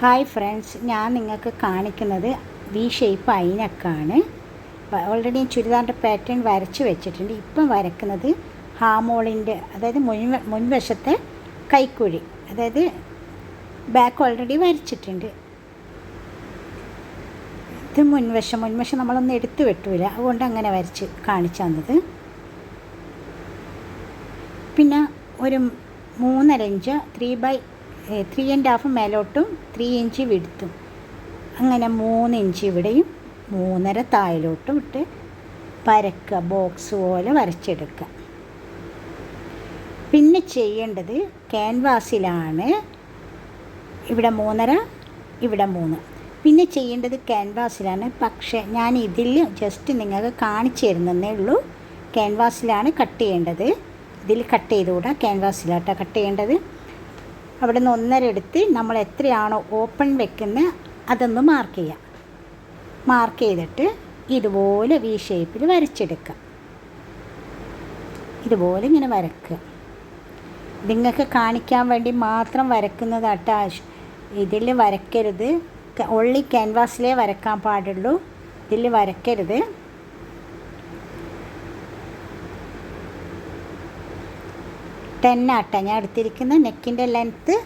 Hi friends ഞാൻ നിങ്ങൾക്ക് കാണിക്കുന്നത് വി ഷേപ്പ് അയിനക്കാണ് ഓൾറെഡി ചുരിദാറിന്റെ പാറ്റേൺ വരച്ച് വെച്ചിട്ടുണ്ട്. ഇപ്പം വരക്കുന്നത് ഹാമോളിന്റെ അതായത് മുൻ മുൻവശത്തെ കൈക്കുഴി അതായത് ബാക്ക് ഓൾറെഡി വരച്ചിട്ടുണ്ട്. ഇത് മുൻവശം മുൻവശം നമ്മളൊന്നും എടുത്തു വെട്ടൂല. അതുകൊണ്ട് അങ്ങനെ വരച്ച് കാണിച്ചു തന്നത്. പിന്നെ ഒരു മൂന്നര inch three by three and half മേലോട്ടും three inch വിടുത്തും അങ്ങനെ മൂന്ന് ഇഞ്ച് ഇവിടെയും മൂന്നര താഴിലോട്ടും ഇട്ട് പരക്കുക ബോക്സ് പോലെ വരച്ചെടുക്കുക. പിന്നെ ചെയ്യേണ്ടത് ക്യാൻവാസിലാണ് ഇവിടെ മൂന്നര ഇവിടെ മൂന്ന്. പിന്നെ ചെയ്യേണ്ടത് ക്യാൻവാസിലാണ് പക്ഷേ ഞാൻ ഇതിൽ ജസ്റ്റ് നിങ്ങൾക്ക് കാണിച്ചു തരുന്നതേ ഉള്ളൂ. ക്യാൻവാസിലാണ് കട്ട് ചെയ്യേണ്ടത്. ഇതിൽ കട്ട് ചെയ്തുകൂടാ? ക്യാൻവാസിലാട്ടോ കട്ട് ചെയ്യേണ്ടത്. അവിടെ നിന്ന് ഒന്നര എടുത്ത് നമ്മൾ എത്രയാണോ ഓപ്പൺ വെക്കുന്നത് അതൊന്ന് മാർക്ക് ചെയ്യാം മാർക്ക് ചെയ്തിട്ട് ഇതുപോലെ വി ഷേപ്പിൽ വരച്ചെടുക്കാം ഇതുപോലെ ഇങ്ങനെ വരക്കുക. നിങ്ങൾക്ക് കാണിക്കാൻ വേണ്ടി മാത്രം വരക്കുന്നതാട്ടാ. ഇതിൽ വരക്കരുത് ഒള്ളി ക്യാൻവാസിലേ വരക്കാൻ പാടുള്ളൂ. ഇതിൽ വരയ്ക്കരുത്. ടെൻ ആട്ട. ഞാൻ എടുത്തിരിക്കുന്ന നെക്കിന്റെ ലെങ്ത്ത്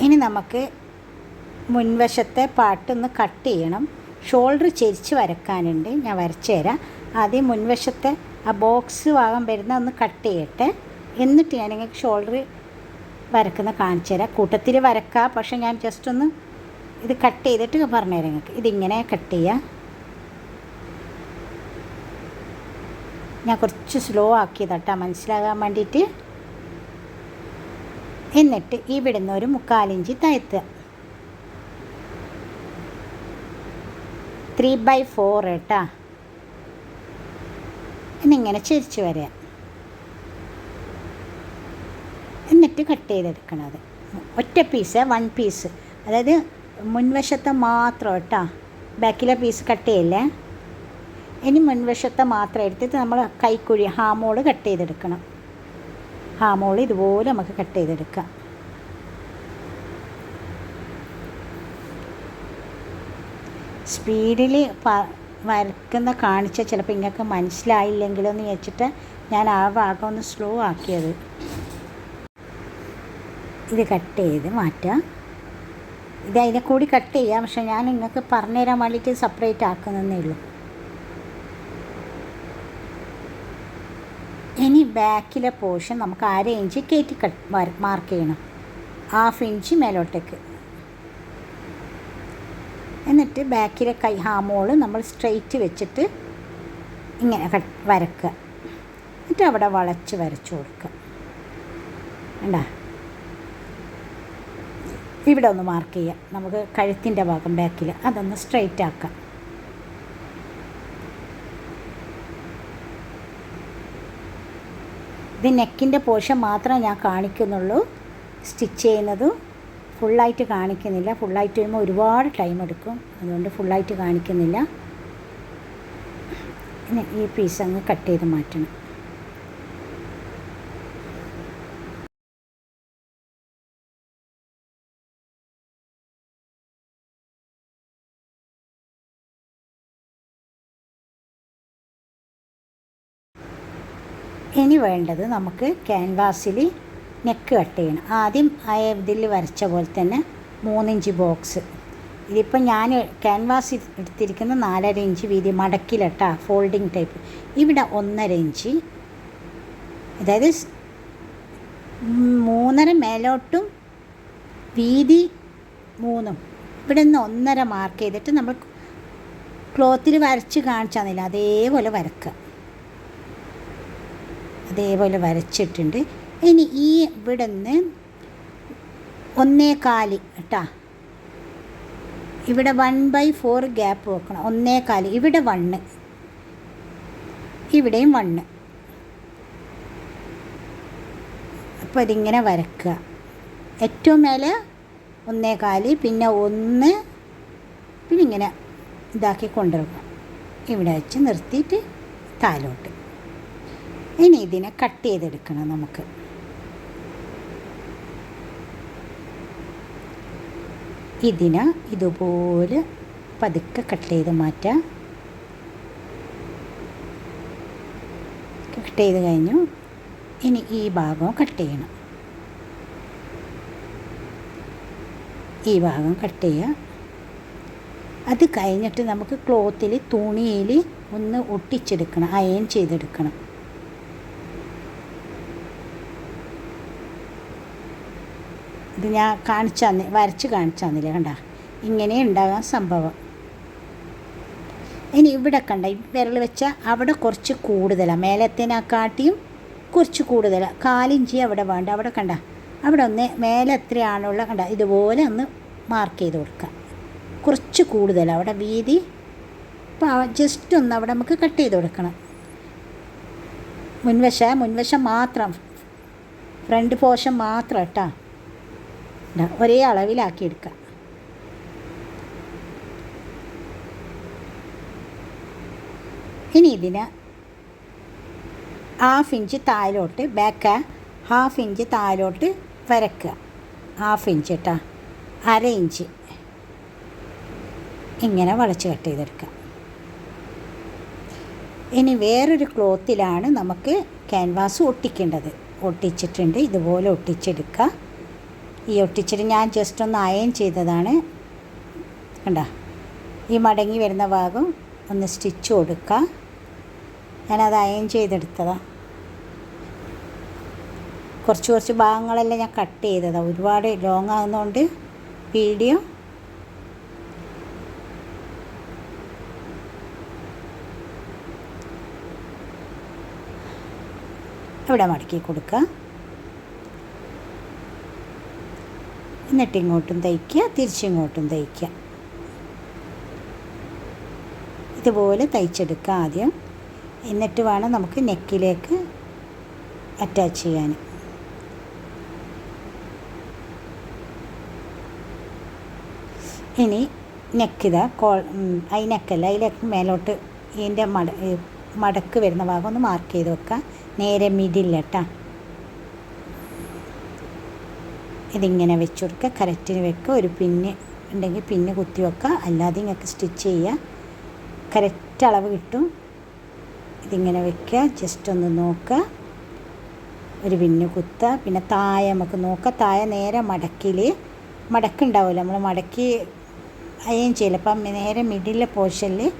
ഇനി നമുക്ക് മുൻവശത്തെ പാട്ടൊന്ന് കട്ട് ചെയ്യണം. ഷോൾഡർ ചെരിച്ച് വരക്കാനുണ്ട്. ഞാൻ വരച്ചു തരാം. ആദ്യം മുൻവശത്തെ ആ ബോക്സ് ഭാഗം വരുന്ന ഒന്ന് കട്ട് ചെയ്യട്ടെ. എന്നിട്ട് ഞാൻ നിങ്ങൾക്ക് ഷോൾഡർ വരക്കുന്ന കാണിച്ചു തരാം. കൂട്ടത്തിൽ വരക്കാം. പക്ഷെ ഞാൻ ജസ്റ്റ് ഒന്ന് ഇത് കട്ട് ചെയ്തിട്ട് പറഞ്ഞുതരാം നിങ്ങൾക്ക്. ഇതിങ്ങനെ കട്ട് ചെയ്യുക ഞാൻ കുറച്ച് സ്ലോ ആക്കിയതാട്ടോ. മനസ്സിലാകാൻ വേണ്ടിയിട്ട് എന്നിട്ട് ഇവിടെ നിന്ന് ഒരു മുക്കാലിഞ്ച് തയ്ത്തുക ത്രീ ബൈ ഫോർ കേട്ടാ എന്നിങ്ങനെ ചിരിച്ച് വരിക. എന്നിട്ട് കട്ട് ചെയ്തെടുക്കണത് ഒറ്റ പീസ് വൺ പീസ് അതായത് മുൻവശത്തെ മാത്രം കേട്ടോ ബാക്കിലെ പീസ് കട്ട് ചെയ്യില്ലേ? ഇനി മുൻവശത്തെ മാത്രം എടുത്തിട്ട് നമ്മൾ കൈക്കുഴി ഹാമോൾ കട്ട് ചെയ്തെടുക്കണം. ഹാമോൾ ഇതുപോലെ നമുക്ക് കട്ട് ചെയ്തെടുക്കാം. സ്പീഡിൽ വരക്കുന്ന കാണിച്ച ചിലപ്പോൾ ഇങ്ങൾക്ക് മനസ്സിലായില്ലെങ്കിലോ എന്ന് വെച്ചിട്ട് ഞാൻ ആ ഭാഗം ഒന്ന് സ്ലോ ആക്കിയത്. ഇത് കട്ട് ചെയ്ത് മാറ്റുക ഇത് അതിനെ കൂടി കട്ട് ചെയ്യാം. പക്ഷെ ഞാൻ നിങ്ങൾക്ക് പറഞ്ഞു തരാൻ വേണ്ടിയിട്ട് സെപ്പറേറ്റ് ആക്കുന്നതേ ഉള്ളൂ. ഇനി ബാക്കിലെ പോർഷൻ നമുക്ക് അര ഇഞ്ച് കയറ്റി കട്ട് മാർക്ക് ചെയ്യണം. ഹാഫ് ഇഞ്ച് മേലോട്ടേക്ക്. എന്നിട്ട് ബാക്കിലെ കൈ ഹാമോൾ നമ്മൾ സ്ട്രെയിറ്റ് വെച്ചിട്ട് ഇങ്ങനെ വരക്കുക. എന്നിട്ട് അവിടെ വളച്ച് വരച്ചു കൊടുക്കുക. വേണ്ട ഇവിടെ ഒന്ന് മാർക്ക് ചെയ്യാം നമുക്ക് കഴുത്തിന്റെ ഭാഗം ബാക്കിൽ അതൊന്ന് സ്ട്രെയിറ്റ് ആക്കാം. ഇത് നെക്കിന്റെ പോർഷൻ മാത്രമേ ഞാൻ കാണിക്കുന്നുള്ളൂ. സ്റ്റിച്ച് ചെയ്യുന്നതും ഫുള്ളായിട്ട് കാണിക്കുന്നില്ല. ഫുള്ളായിട്ട് വരുമ്പോൾ ഒരുപാട് ടൈം എടുക്കും. അതുകൊണ്ട് ഫുള്ളായിട്ട് കാണിക്കുന്നില്ല. ഈ പീസ് അങ്ങ് കട്ട് ചെയ്ത് മാറ്റണം. ഇനി വേണ്ടത് നമുക്ക് ക്യാൻവാസിൽ നെക്ക് കട്ട് ചെയ്യണം. ആദ്യം ആ ഇതിൽ വരച്ച പോലെ തന്നെ മൂന്നിഞ്ച് ബോക്സ് ഇതിപ്പോൾ ഞാൻ ക്യാൻവാസ് എടുത്തിരിക്കുന്ന നാലര ഇഞ്ച് വീതി മടക്കിലട്ടാ ഫോൾഡിങ് ടൈപ്പ് ഇവിടെ ഒന്നര ഇഞ്ച്. അതായത് മൂന്നര മേലോട്ടും വീതി മൂന്നും. ഇവിടെ നിന്ന് ഒന്നര മാർക്ക് ചെയ്തിട്ട് നമ്മൾ ക്ലോത്തിൽ വരച്ച് കാണിച്ചാൽ അതേപോലെ വരക്കുക. അതേപോലെ വരച്ചിട്ടുണ്ട്. ഇനി ഈ ഇവിടെ നിന്ന് ഒന്നേ കാൽ കേട്ടാ ഇവിടെ വൺ ബൈ ഫോർ ഗ്യാപ്പ് വെക്കണം. ഒന്നേ കാൽ ഇവിടെ വണ്ണ് ഇവിടെയും വണ്ണ് അപ്പോൾ ഇതിങ്ങനെ വരക്കുക. ഏറ്റവും മേലെ ഒന്നേ കാൽ പിന്നെ ഒന്ന് പിന്നെ ഇങ്ങനെ ഇതാക്കി കൊണ്ടുവരിക ഇവിടെ വെച്ച് നിർത്തിയിട്ട് താലോട്ട് ഇനി ഇതിനെ കട്ട് ചെയ്തെടുക്കണം നമുക്ക്. ഇതിനെ ഇതുപോലെ പതുക്കെ കട്ട് ചെയ്ത് മാറ്റാം. കട്ട് ചെയ്ത് കഴിഞ്ഞു. ഇനി ഈ ഭാഗം കട്ട് ചെയ്യണം. ഈ ഭാഗം കട്ട് ചെയ്യുക അത് കഴിഞ്ഞിട്ട് നമുക്ക് ക്ലോത്തിൽ തുണിയിൽ ഒന്ന് ഒട്ടിച്ചെടുക്കണം അയൺ ചെയ്തെടുക്കണം. ഇത് ഞാൻ കാണിച്ചു വരച്ച് കാണിച്ചു തന്നില്ല കണ്ട? ഇങ്ങനെ ഉണ്ടാകാൻ സംഭവം. ഇനി ഇവിടെ കണ്ട വിരൽ വെച്ചാൽ അവിടെ കുറച്ച് കൂടുതലാണ് മേലത്തേനെക്കാട്ടിയും കുറച്ച് കൂടുതലാണ് കാലിഞ്ചി അവിടെ വേണ്ട. അവിടെ കണ്ട അവിടെ ഒന്ന് മേലെ എത്രയാണുള്ള കണ്ട ഇതുപോലെ ഒന്ന് മാർക്ക് ചെയ്ത് കൊടുക്കുക കുറച്ച് കൂടുതലാണ് അവിടെ വീതി അപ്പോൾ ജസ്റ്റ് ഒന്ന് അവിടെ നമുക്ക് കട്ട് ചെയ്ത് കൊടുക്കണം. മുൻവശ മുൻവശം മാത്രം ഫ്രണ്ട് പോഷൻ മാത്രം കേട്ടോ ഒരേ അളവിലാക്കി എടുക്കുക. ഇനി ഇതിന് ഹാഫ് ഇഞ്ച് താഴോട്ട് ബാക്ക് ഹാഫ് ഇഞ്ച് താഴോട്ട് വരക്കുക. ഹാഫ് ഇഞ്ച് കേട്ടോ അര ഇഞ്ച്. ഇങ്ങനെ വളച്ച് കട്ട് ചെയ്തെടുക്കുക. ഇനി വേറൊരു ക്ലോത്തിലാണ് നമുക്ക് ക്യാൻവാസ് ഒട്ടിക്കേണ്ടത്. ഒട്ടിച്ചിട്ടുണ്ട് ഇതുപോലെ ഒട്ടിച്ചെടുക്കുക. ഈ ഒട്ടിച്ചിട്ട് ഞാൻ ജസ്റ്റ് ഒന്ന് അയൺ ചെയ്തതാണ്. കണ്ട? ഈ മടങ്ങി വരുന്ന ഭാഗം ഒന്ന് സ്റ്റിച്ച് കൊടുക്കുക ഞാനത് അയൺ ചെയ്തെടുത്തതാണ് കുറച്ച് കുറച്ച് ഭാഗങ്ങളെല്ലാം ഞാൻ കട്ട് ചെയ്തതാണ് ഒരുപാട് ലോങ് ആകുന്നതുകൊണ്ട് വീഡിയോ ഇവിടെ മടക്കി കൊടുക്കുക എന്നിട്ട് ഇങ്ങോട്ടും തയ്ക്കുക തിരിച്ചിങ്ങോട്ടും തയ്ക്കുക. ഇതുപോലെ തയ്ച്ചെടുക്കുക ആദ്യം. എന്നിട്ട് വേണം നമുക്ക് നെക്കിലേക്ക് അറ്റാച്ച് ചെയ്യാൻ. ഇനി നെക്കിത കോൾ ഐ നെക്കല്ല അതിലേക്ക് മേലോട്ട് ഇതിന്റെ മട മടക്ക് വരുന്ന ഭാഗം ഒന്ന് മാർക്ക് ചെയ്ത് വെക്കുക. നേരെ മിഡില്ല കേട്ടോ ഇതിങ്ങനെ വെച്ച് കൊടുക്കുക കറക്റ്റിന് വെക്കുക. ഒരു പിന്ന് ഉണ്ടെങ്കിൽ പിന്നെ കുത്തി വെക്കുക. അല്ലാതെ ഇങ്ങനെ സ്റ്റിച്ച് ചെയ്യുക. കറക്റ്റ് അളവ് കിട്ടും. ഇതിങ്ങനെ വെക്കുക. ജസ്റ്റ് ഒന്ന് നോക്കുക. ഒരു പിന്ന് കുത്തുക. പിന്നെ തായ നമുക്ക് നോക്കുക. തായ നേരെ മടക്കിൽ മടക്കുണ്ടാവില്ല നമ്മൾ മടക്കി അയൺ ചെയ്യില്ല. അപ്പം നേരെ മിഡിലെ പോർഷനിൽ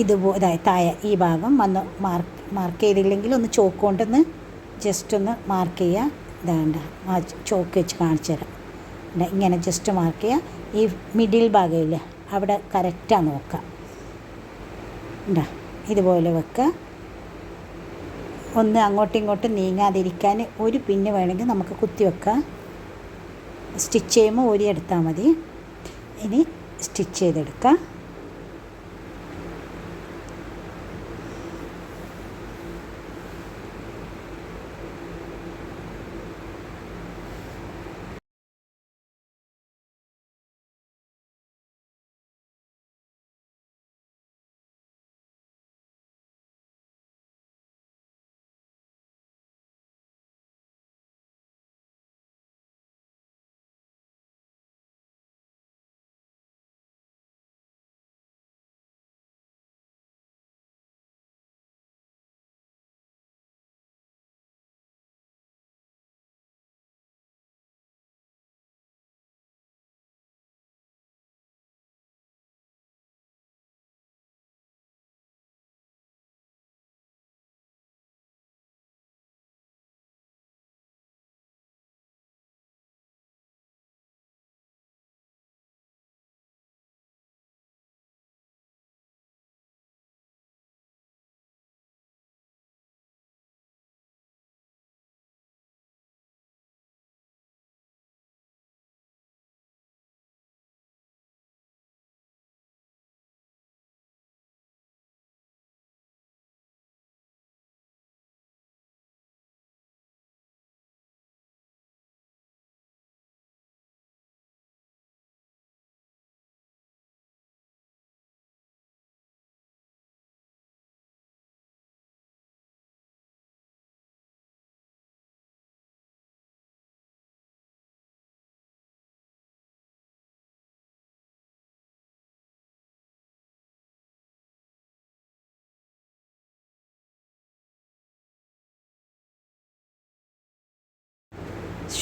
ഇതുപോലെ തായ ഈ ഭാഗം വന്ന് മാർക്ക് മാർക്ക് ചെയ്തില്ലെങ്കിൽ ഒന്ന് ചോക്ക് കൊണ്ടൊന്ന് ജസ്റ്റ് ഒന്ന് മാർക്ക് ചെയ്യുക ഇതാണ്ട ചോക്ക് വെച്ച് കാണിച്ചു തരാം. ഇങ്ങനെ ജസ്റ്റ് മാർക്ക് ചെയ്യുക ഈ മിഡിൽ ഭാഗമില്ല അവിടെ കറക്റ്റാണ് നോക്കുക. ഉണ്ടാ ഇതുപോലെ വെക്കുക. ഒന്ന് അങ്ങോട്ടും ഇങ്ങോട്ടും നീങ്ങാതിരിക്കാൻ ഒരു പിന്ന് വേണമെങ്കിൽ നമുക്ക് കുത്തി വെക്കാം. സ്റ്റിച്ച് ചെയ്യുമ്പോൾ ഊരി എടുത്താൽ മതി. ഇനി സ്റ്റിച്ച് ചെയ്തെടുക്കാം.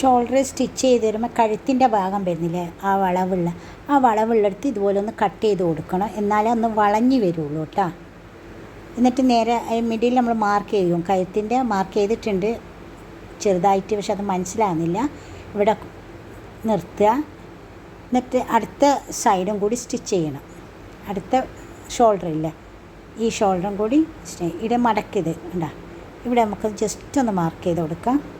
ഷോൾഡർ സ്റ്റിച്ച് ചെയ്ത് വരുമ്പോൾ കഴുത്തിന്റെ ഭാഗം വരുന്നില്ലേ? ആ വളവുള്ള. ആ വളവുള്ളടുത്ത് ഇതുപോലെ ഒന്ന് കട്ട് ചെയ്ത് കൊടുക്കണം. എന്നാലേ ഒന്ന് വളഞ്ഞു വരുള്ളൂ കേട്ടോ എന്നിട്ട് നേരെ മിഡിൽ നമ്മൾ മാർക്ക് ചെയ്യും. കഴുത്തിന്റെ മാർക്ക് ചെയ്തിട്ടുണ്ട്. ചെറുതായിട്ട് പക്ഷെ അത് മനസ്സിലാകുന്നില്ല. ഇവിടെ നിർത്തുക. എന്നിട്ട് അടുത്ത സൈഡും കൂടി സ്റ്റിച്ച് ചെയ്യണം. അടുത്ത ഷോൾഡർ ഇല്ലേ? ഈ ഷോൾഡറും കൂടി ഇവിടെ മടക്കിയത് ഉണ്ടാ ഇവിടെ നമുക്ക് ജസ്റ്റ് ഒന്ന് മാർക്ക് ചെയ്ത് കൊടുക്കാം.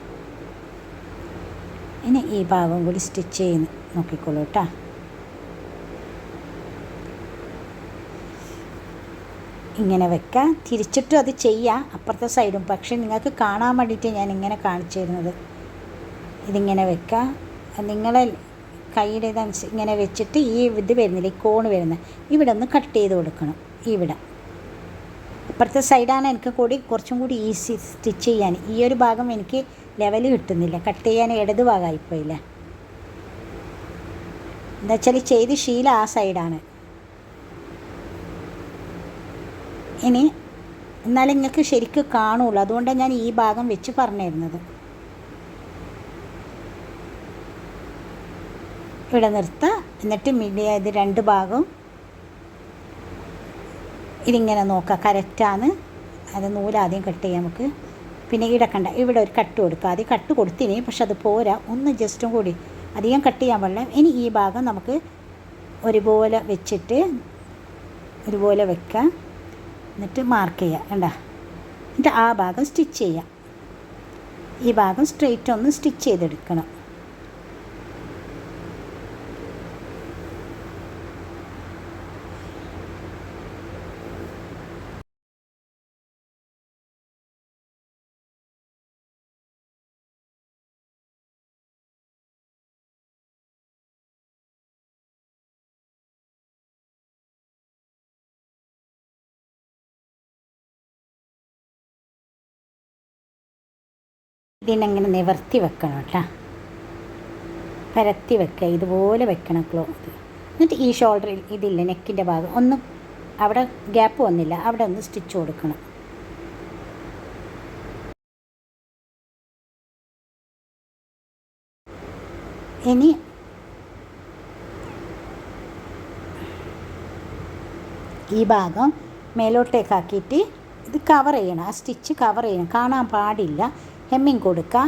ഇനി ഈ ഭാഗം കൂടി സ്റ്റിച്ച് ചെയ്ത് നോക്കിക്കോളൂ കേട്ടോ ഇങ്ങനെ വെക്കാം. തിരിച്ചിട്ടും അത് ചെയ്യാം. അപ്പുറത്തെ സൈഡും. പക്ഷേ നിങ്ങൾക്ക് കാണാൻ വേണ്ടിയിട്ട് ഞാൻ ഇങ്ങനെ കാണിച്ചു തരുന്നത്. ഇതിങ്ങനെ വെക്കാം. നിങ്ങളെ കൈയുടെ ഇതനുസരിച്ച് ഇങ്ങനെ വെച്ചിട്ട് ഈ ഇത് വരുന്നില്ല? ഈ കോണ് വരുന്നത്. ഇവിടെ ഒന്ന് കട്ട് ചെയ്ത് കൊടുക്കണം. ഇവിടെ. അപ്പുറത്തെ സൈഡാണ് എനിക്ക് കൂടി കുറച്ചും കൂടി ഈസി സ്റ്റിച്ച് ചെയ്യാൻ. ഈ ഒരു ഭാഗം എനിക്ക് ലെവൽ കിട്ടുന്നില്ല. കട്ട് ചെയ്യാൻ ഇടത് ഭാഗമായിപ്പോയില്ല? എന്താ വെച്ചാൽ ചെയ്ത് ശീലം ആ സൈഡാണ്. ഇനി എന്നാലും നിങ്ങൾക്ക് ശരിക്കും കാണുള്ളൂ. അതുകൊണ്ടാണ് ഞാൻ ഈ ഭാഗം വെച്ച് പറഞ്ഞു തരുന്നത് ഇവിടെ നിർത്തുക എന്നിട്ട് മിഡിയ ഇത് രണ്ട് ഭാഗവും ഇതിങ്ങനെ നോക്കുക കറക്റ്റാണ് അത് നൂലാദ്യം കട്ട് ചെയ്യാം നമുക്ക്. പിന്നെ ഇടക്കണ്ട. ഇവിടെ ഒരു കട്ട് കൊടുക്കുക. ആദ്യം കട്ട് കൊടുത്തിനി പക്ഷെ അത് പോരാ. ഒന്ന് ജസ്റ്റും കൂടി. അധികം കട്ട് ചെയ്യാൻ പാടില്ല. ഇനി ഈ ഭാഗം നമുക്ക് ഒരുപോലെ വെച്ചിട്ട് ഒരുപോലെ വെക്കാം എന്നിട്ട് മാർക്ക് ചെയ്യുക. കണ്ട? എന്നിട്ട് ആ ഭാഗം സ്റ്റിച്ച് ചെയ്യുക. ഈ ഭാഗം സ്ട്രെയിറ്റ് ഒന്ന് സ്റ്റിച്ച് ചെയ്തെടുക്കണം. ഇതിനങ്ങനെ നിവർത്തി വെക്കണം കേട്ടോ. പരത്തി വെക്കുക. ഇതുപോലെ വെക്കണം ക്ലോത്ത്. എന്നിട്ട് ഈ ഷോൾഡറിൽ ഇതില്ല നെക്കിന്റെ ഭാഗം. ഒന്ന് അവിടെ ഗ്യാപ്പ് വന്നില്ല. അവിടെ ഒന്ന് സ്റ്റിച്ച് കൊടുക്കണം. ഇനി ഈ ഭാഗം മേലോട്ടേക്കാക്കിയിട്ട് ഇത് കവർ ചെയ്യണം. ആ സ്റ്റിച്ച് കവർ ചെയ്യണം. കാണാൻ പാടില്ല. ഹെമ്മിങ് കൊടുക്കുക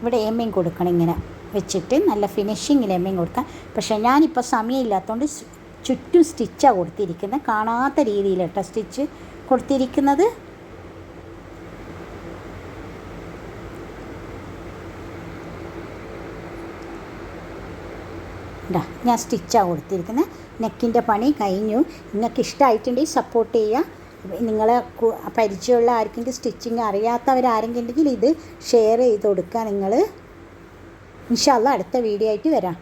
ഇവിടെ ഹെമ്മിങ് കൊടുക്കണം ഇങ്ങനെ വെച്ചിട്ട് നല്ല ഫിനിഷിങ്ങിൽ ഹെമ്മിങ് കൊടുക്കുക പക്ഷേ ഞാനിപ്പോൾ സമയമില്ലാത്തതുകൊണ്ട് ചുറ്റും സ്റ്റിച്ചാണ് കൊടുത്തിരിക്കുന്നത് കാണാത്ത രീതിയിലട്ട സ്റ്റിച്ച് കൊടുത്തിരിക്കുന്നത്. ഞാൻ സ്റ്റിച്ചാണ് കൊടുത്തിരിക്കുന്നത് നെക്കിന്റെ പണി കഴിഞ്ഞു. നിങ്ങൾക്ക് ഇഷ്ടമായിട്ടുണ്ടെങ്കിൽ സപ്പോർട്ട് ചെയ്യുക നിങ്ങളെ പരിചയമുള്ള ആർക്കെങ്കിലും സ്റ്റിച്ചിങ് അറിയാത്തവരാരെങ്കിലും ഇത് ഷെയർ ചെയ്ത് കൊടുക്കുക. നിങ്ങൾ ഇൻഷാല്ല അടുത്ത വീഡിയോ ആയിട്ട് വരാം.